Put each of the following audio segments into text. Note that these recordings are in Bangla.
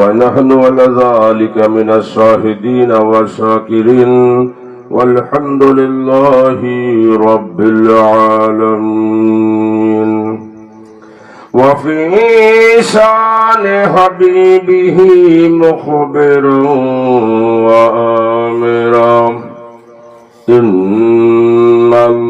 ونحن على ذلك من الشاهدين والشاكرين والحمد لله رب العالمين. وفي شأن حبيبه مخبر وآمرا. إن الله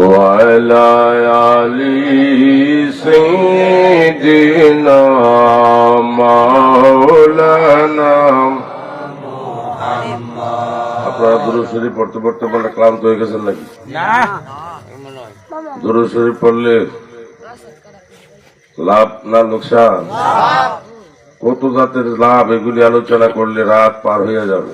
وعلى آل سيدنا مولانا আপনারা দুরুদ শরীফ পড়তে পড়তে বলে ক্লান্ত হয়ে গেছেন নাকি দুরুদ শরীফ পড়লে লাভ না লোকসান কত জাতের লাভ এগুলি আলোচনা করলে রাত পার হয়ে যাবে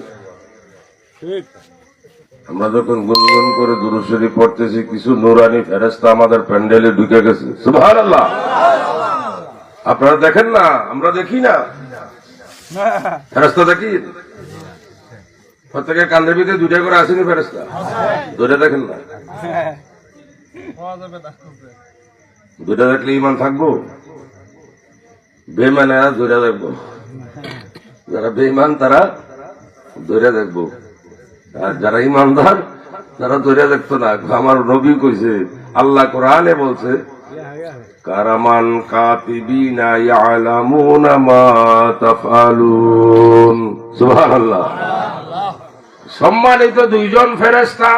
আমরা যখন গুনগুন করে দুরুশরী পড়তেছি, কিছু নুরানি ফেরেস্তা আমাদের প্যান্ডেলে ঢুকে গেছে। সুভার আপনারা দেখেন না, আমরা দেখি না। ফেরেস্তা দেখি? প্রত্যেকের কান্দের ভিতরে দুইটা করে আসেনি ফেরেস্তা দুইটা দেখেন না। দুইটা দেখলে ইমান থাকব? বেমানেরা দুইটা দেখব। যারা বেইমান, তারা ধরে দেখব। আর যারা ইমানদার তারা ধরে দেখতো না, আমার নবী কইছে, আল্লাহ কোরআনে বলছে, কারামান কাতিবিনা ইয়ালামুনা মা তাফআলুন। সুবহানাল্লাহ। সম্মানিত দুইজন ফেরেশতা,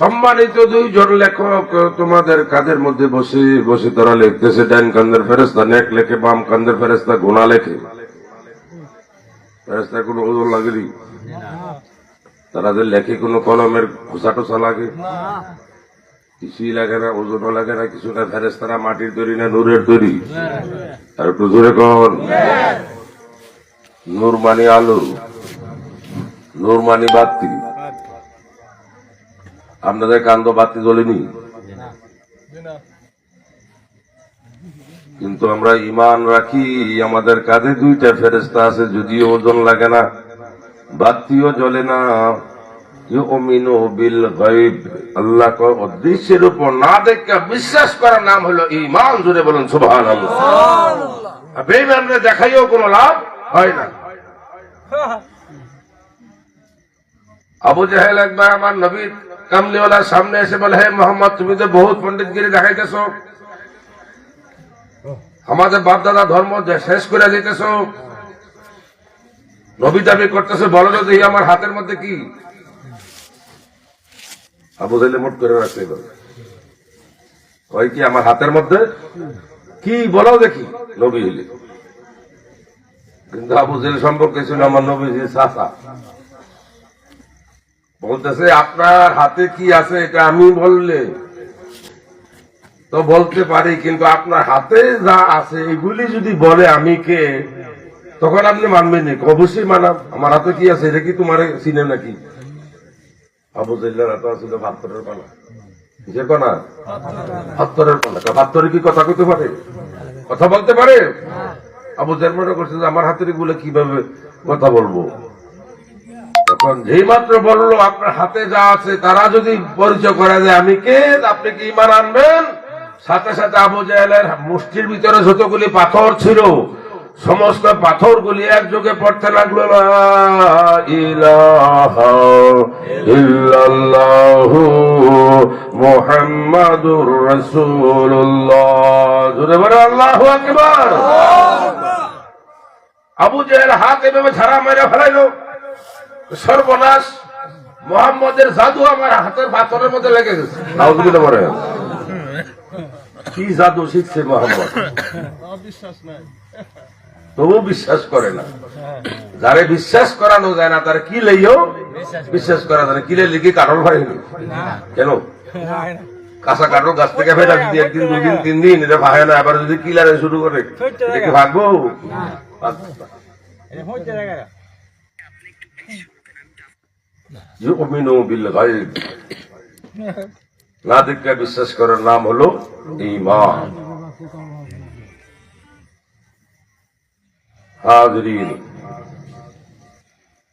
সম্মানিত দুইজন লেখক, তোমাদের কাদের মধ্যে বসে বসে তারা লিখতেছে ডাইন কান্দের ফেরেস্তা নেক লেখে, বাম কান্দের ফেরেস্তা গোনা লেখে। ফেরেস্তা কোনো ওজন লাগেনি? তারা যে লেখে কোনো কলমের খোসা টোসা লাগে কিছুই লাগে না ওজনও লাগে না কিছু না। ফেরেস্তারা মাটির তৈরি না নূরের তৈরি? আর একটু জোরে কর নূর মানি আলু নূর মানি বাতি। আপনাদের কান্দ বাতি জ্বলেনি? কিন্তু আমরা ইমান রাখি আমাদের কাঁধে দুইটা ফেরেস্তা আছে যদিও ওজন লাগে না। বাতিও জ্বলে না। আল্লাহ উপর না দেখে বিশ্বাস করার নাম হলো ইমান জুড়ে বলুন আর দেখাইও কোনো লাভ হয় না। আবু জাহেল একবার আমার নবীর কামলিওয়ালার সামনে এসে বলে হে মোহাম্মদ তুমি তো বহুত পন্ডিতগিরি দেখাইতেছ। আমাদের বাপ দাদা ধর্ম শেষ করে দিতেছ। নবী দাবি করতেছে, বলো তো দেখি আমার হাতের মধ্যে কি? আবু জাহেল মোট করে রাখতে কয় কি, আমার হাতের মধ্যে? কি, বলো দেখি, নবী হইলে। কিন্তু আবু জেল সম্পর্কে ছিল আমার নবী চাষা বলতেছে, আপনার হাতে কি আছে এটা আমি বললে? তো বলতে পারি, কিন্তু আপনার হাতে যা আছে, এগুলি যদি বলে আমি কে? তখন আপনি মানবেন অবশ্যই মানাম আমার হাতে কি আছে, এটা কি তোমার চিনে নাকি? আবু জেল্লার হাতে ছিল ভাত্তরের পালা। যে কনা? ভাত্তরের পালা। ভাত্তরে কি কথা কইতে পারে? কথা বলতে পারে? আবু জেল মনে করছে যে আমার হাতেরগুলো কীভাবে কথা বলব? তখন যেই মাত্র বলল, আপনার হাতে যা আছে, তারা যদি পরিচয় করা যায়, আমি কে? আপনি কি ইমান আনবেন? সাথে সাথে আবু জাহেলের মুষ্টির ভিতরে যতগুলি পাথর ছিল সমস্ত পাথরগুলি একযোগে পড়তে লাগল মুহাম্মাদুর বলে, আল্লাহু আবু জাহেল হাত এভাবে ছাড়া মেরে ফেলাইলো, সর্বনাশ, মোহাম্মদের জাদু আমার হাতের পাথরের মধ্যে লেগে গেছে। কি জাদু শিখছে মোহাম্মদ? তবু বিশ্বাস করে না। যারে বিশ্বাস করানো যায় না, তার কি লইও? বিশ্বাস করা যায় না। কিলে লিখি কারণ হয়নি কেন? কাঁচা কাঠো গাছ থেকে ফেটা যদি একদিন, দুদিন, তিন দিন, এটা ভাগে না। আবার যদি কিলারে শুরু করে কি ভাগবো না দেখলে বিশ্বাস করার নাম হলো ঈমান। হাজরিন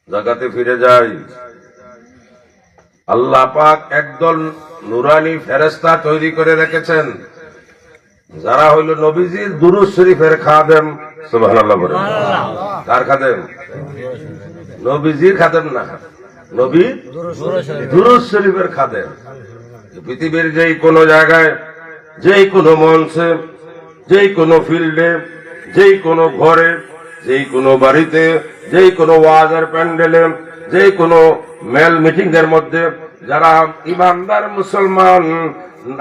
জাগাতে ফিরে যাই। আল্লাহ পাক একদল নুরানি ফেরেস্তা তৈরি করে রেখেছেন। যারা হইল নবীজির দুরুজ শরীফের খাদেম সুবহানাল্লাহ কার খাদেম? নবীজির খাদেম না। নবী দুরুজ শরীফের খাদেম। পৃথিবীর যেই কোনো জায়গায় যেই কোনো মঞ্চে যেই কোনো ফিল্ডে যেই কোনো ঘরে যেই কোনো বাড়িতে যেই কোনো ওয়াজের প্যান্ডেলে যেই কোনো মেল মিটিং এর মধ্যে যারা ইমানদার মুসলমান,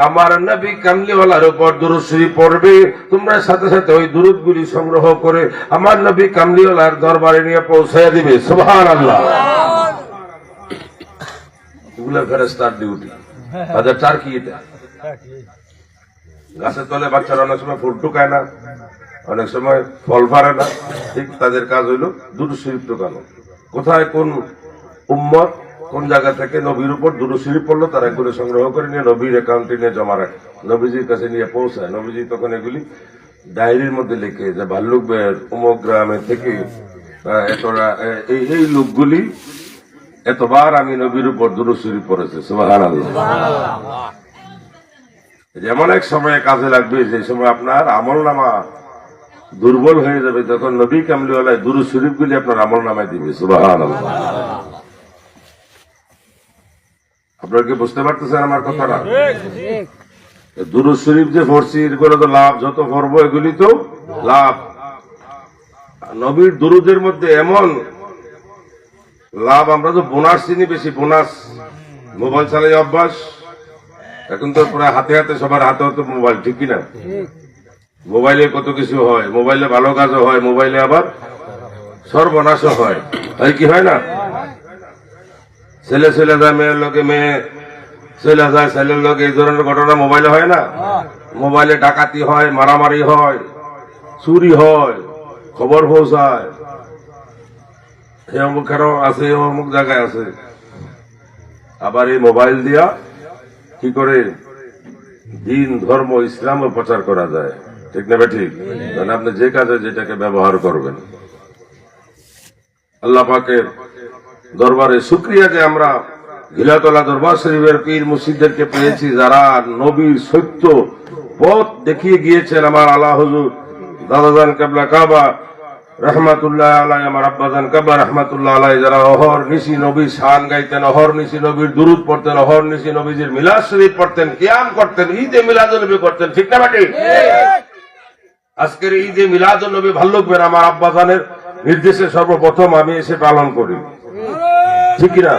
আমার নবী কামলিওয়ালার উপর দুরুদ শরীফ পড়বে, তোমরা সাথে সাথে ওই দুরুদ গুলি সংগ্রহ করে আমার নবী কামলিওয়ালার দরবারে নিয়ে পৌঁছায় দিবে। সুবহান আল্লাহ এগুলো ফেরেস্তার ডিউটি তাদের চার কি এটা গাছের তলে বাচ্চারা অনেক সময় ফুল ঢুকায় না। অনেক সময় ফল ফারে না। ঠিক তাদের কাজ হইল দুটো শরীফ ঢুকানো। কোথায় কোন উম্মত কোন জায়গা থেকে নবীর উপর দুটো শরীফ পড়ল তারা এগুলো সংগ্রহ করে নিয়ে নবীর অ্যাকাউন্টে নিয়ে জমা রাখে। নবীজির কাছে নিয়ে পৌঁছায়। নবীজি তখন এগুলি ডায়েরির মধ্যে লিখে যে ভাল্লুক বের উমক গ্রামে থেকে আহ, এতটা এ- এই এই লোকগুলি এতবার আমি নবীর উপর দুরু শরীফ পড়েছে। সুবাহান যেমন এক সময়ে কাজে লাগবে যে সময় আপনার আমল নামা দুর্বল হয়ে যাবে তখন নবী কামলিওয়ালায় দুরু শরীফ গুলি আপনার আমল নামায় দিবে আপনারা কি বুঝতে পারতেছেন আমার কথাটা? দুরু শরীফ যে পড়ছি, এগুলো তো লাভ, যত পড়ব এগুলি তো লাভ। নবীর দুরুদের মধ্যে এমন লাভ, আমরা তো বোনাস চিনি বেশি, বোনাস। মোবাইল চালাই অভ্যাস। এখন তো প্রায় হাতে হাতে সবার হাতে হাতে মোবাইল, ঠিক কিনা? মোবাইলে কত কিছু হয়, মোবাইলে ভালো কাজও হয়, মোবাইলে আবার সর্বনাশও হয়। তাই কি হয় না? ছেলে ছেলে যায়, মেয়ের লোকে মেয়ে ছেলে যায়, ছেলের লোকে এই ধরনের ঘটনা মোবাইলে হয় না? মোবাইলে ডাকাতি হয়, মারামারি হয়, চুরি হয়, খবর পৌঁছায়। এ অমুক কেন আছে অমুক জায়গায় আছে। আবার এই মোবাইল দিয়া কি করে দিন ধর্ম ইসলামও প্রচার করা যায়? ঠিক না ঠিক। মানে আপনি যে কাজে যেটাকে ব্যবহার করবেন। আল্লাহ পাকের দরবারে শুক্রিয়া যে আমরা ঘিলাতলা দরবার শরীফের পীর মুর্শিদদেরকে পেয়েছি, যারা নবীর সত্য পথ দেখিয়ে গিয়েছেন আমার আল্লাহ হুজুর। দাদাজান কাবলা কাবা, রহমাতুল্লাহ আলাই আমার আব্বাজান কাবা, রহমাতুল্লাহ আলাই যারা অহর নিশি নবীর শান গাইতেন, অহর নিশি নবীর দুরুদ পড়তেন, অহর নিশি নবীজির মিলাদ শরীফ পড়তেন, কিয়াম করতেন, ঈদে মিলাদ নবী করতেন, ঠিক না বাটি আজকের এই যে মিলাদ নবী ভাল্লুকবেন আমার আব্বাজানের নির্দেশে সর্বপ্রথম আমি এসে পালন করি। ঠিক কিনা?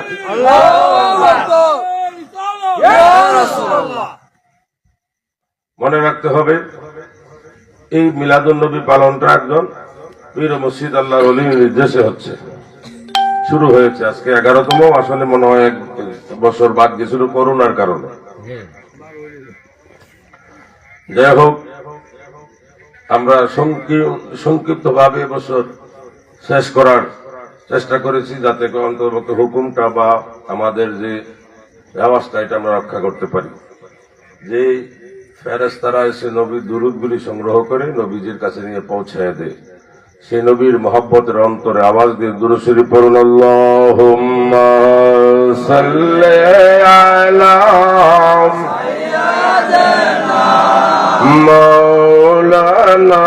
মনে রাখতে হবে, এই মিলাদুল নবী পালনটা একজন পীর মসজিদ আল্লাহ অলির নির্দেশে হচ্ছে। শুরু হয়েছে আজকে এগারোতম, আসলে মনে হয় এক বছর বাদ গেছিল করোনার কারণে। যাই হোক আমরা সংক্ষিপ্ত ভাবে এবছর শেষ করার চেষ্টা করেছি যাতে অন্তর্ভুক্ত হুকুমটা বা আমাদের যে ব্যবস্থা এটা আমরা রক্ষা করতে পারি। যে ফেরেস্তারা এসে নবীর দুরুদগুলি সংগ্রহ করে নবীজির কাছে নিয়ে পৌঁছায় দেয় সেই নবীর মহব্বতের অন্তরে আওয়াজ দিয়ে দুরুশরী পড়ুন, আল্লাহুম্মা সাল্লি আলা مولانا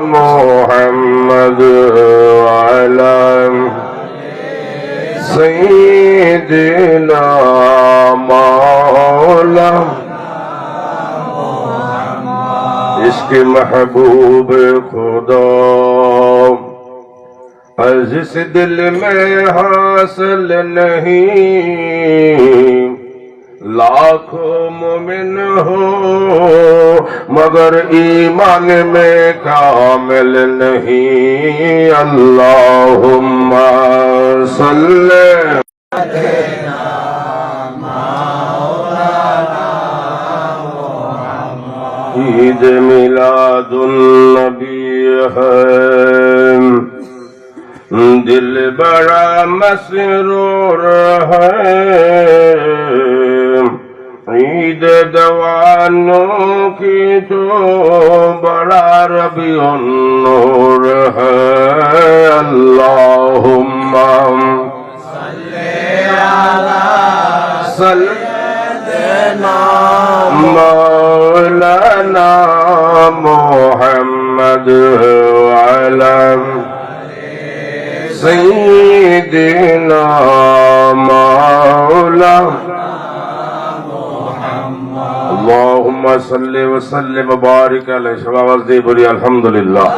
محمد وعلى سيدنا مولانا عشق محبوب خدا اس دل میں حاصل نہیں लाखों मोमिन हो मगर ईमान में कामिल नहीं अल्लाहुम्मा सल्ले ईद मिलादुलनबी है दिल बड़ा मसरूर है دوانوکیت بڑا ربی النور ہے اللہم صلی علی سیدنا مولانا محمد علم سیدنا مولانا اللهم صل وسلم وبارك على شباب الحمد لله.